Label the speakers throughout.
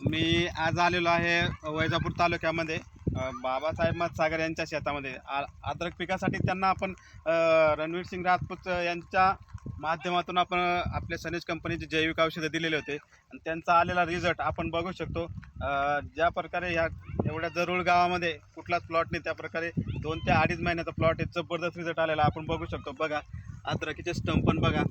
Speaker 1: मी आज आलेलो आहे वैजापूर तालुक्यामध्ये. बाबासाहेब मतसागर यांच्या शेतामध्ये. आ अद्रक पिकासाठी त्यांना आपण रणवीर सिंग राजपूत यांच्या माध्यमातून आपण आपल्या सनेज कंपनीचे जैविक औषधं दिलेले होते. आणि त्यांचा आलेला रिझल्ट आपण बघू शकतो. ज्या प्रकारे ह्या एवढ्या जरूळ गावामध्ये कुठलाच प्लॉट नाही त्या प्रकारे दोन ते अडीच महिन्याचा प्लॉट आहे. जबरदस्त रिझल्ट आलेला आपण बघू शकतो. बघा अद्रकीचे स्टंप पण बघा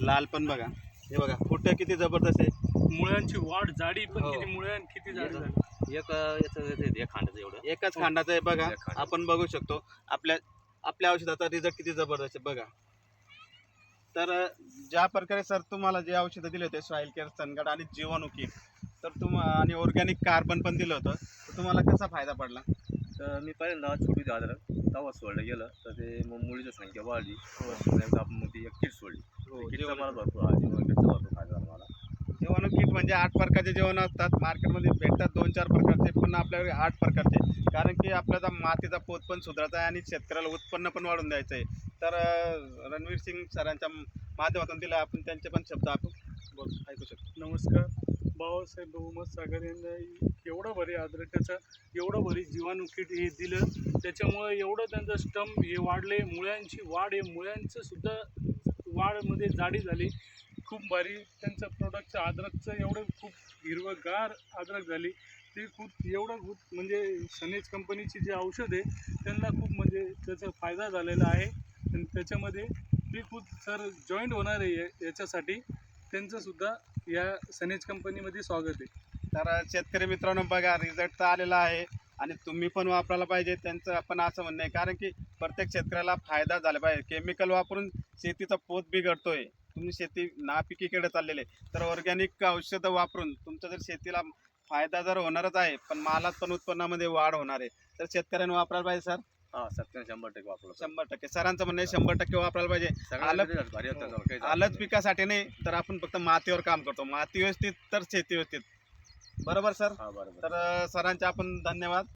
Speaker 1: लाल पण बघा. हे बघा फुटं किती जबरदस्त आहे.
Speaker 2: मुळ्यांची वाढ जाडी पण
Speaker 1: हो.
Speaker 2: किती मुळ्यां किती जाडी झाली?
Speaker 3: एक याचं हे- एक खांडाचं एवढं.
Speaker 1: एकाच खांडाचं आहे बघा.
Speaker 3: एक खांड.
Speaker 1: आपण बघू शकतो. आपल्या आपल्या औषधाचा रिझल्ट किती जबरदस्त आहे बघा. तर अ, ज्या प्रकारे सर तुम्हाला जे औषधं दिले होते सॉईल केअर सनगड आणि जीवाणू किट तर तुम आणि ऑर्गॅनिक कार्बन पण दिलं होतं. तर तुम्हाला कसा फायदा पडला?
Speaker 3: तर मी पहिल्यांदा छोटी दादर तवा सोडलं गेलं. तर ते मग मुलीची संख्या वाढली. नेमकं आपण मग ती एक किट सोडली.
Speaker 1: हो,
Speaker 3: किटचा
Speaker 1: जीवाणू-
Speaker 3: मला भरपूर हा किटचा भरपूर
Speaker 1: जीवाणू किट म्हणजे आठ प्रकारचे जेवण असतात. मार्केटमध्ये भेटतात दोन चार प्रकारचे पण आपल्याकडे आठ प्रकारचे. कारण की आपल्याला मातीचा पोत पण सुधारायचा आहे आणि शेतकऱ्याला उत्पन्न पण वाढून द्यायचं आहे तर रणवीर सिंग सरांच्या माध्यमातून तिला आपण त्यांचे पण शब्द आपण ऐकू शकतो.
Speaker 2: नमस्कार. बाबासाहेब बहुमत सागर यांना एवढं भरी अद्रकाचं एवढं भरी जीवाणू किट हे दिलं. त्याच्यामुळे एवढं त्यांचं स्टंप हे वाढले. मुळ्यांची वाढ हे मुळ्यांचं सुद्धा वाढमध्ये जाडी झाली. खूप भारी त्यांचं प्रोडक्टचं अद्रकचं एवढं खूप हिरवंगार अद्रक झाली. ते खूप एवढं खूप म्हणजे सनेज कंपनीची जी औषध आहे त्यांना खूप म्हणजे त्याचा फायदा झालेला आहे. आणि त्याच्यामध्ये ती खूप सर जॉईंट होणार आहे याच्यासाठी. त्यांचंसुद्धा या सनेज कंपनीमध्ये स्वागत आहे.
Speaker 1: तर शेतकरी मित्रांनो बघा रिझल्ट तर आलेला आहे. आणि तुम्ही पण वापरायला पाहिजे त्यांचं आपण असं म्हणणं आहे. कारण की प्रत्येक शेतकऱ्याला फायदा झाला पाहिजे. केमिकल वापरून शेतीचा पोत बिघडतोय. तुम्ही शेती नापिकीकडे चाललेले तर ऑर्गॅनिक औषधं वापरून तुमचं जर शेतीला फायदा जर होणारच आहे पण मालात पण उत्पन्नामध्ये वाढ होणार आहे तर शेतकऱ्यांनी वापरायला पाहिजे सर?
Speaker 3: हा शंभर टक्के वापरलं
Speaker 1: शंभर टक्के. सरांचं म्हणणं आहे शंभर टक्के वापरायला पाहिजे.
Speaker 3: सगळ्यात
Speaker 1: आलं-
Speaker 3: result भारी होता त्याला, काही
Speaker 1: आलंच
Speaker 3: झालं
Speaker 1: पिकासाठी नाही तर आपण फक्त मातीवर काम करतो. माती व्यवस्थित तर शेती व्यवस्थित. बरोबर सर.
Speaker 3: हा बरोबर.
Speaker 1: तर सरांचे आपण धन्यवाद.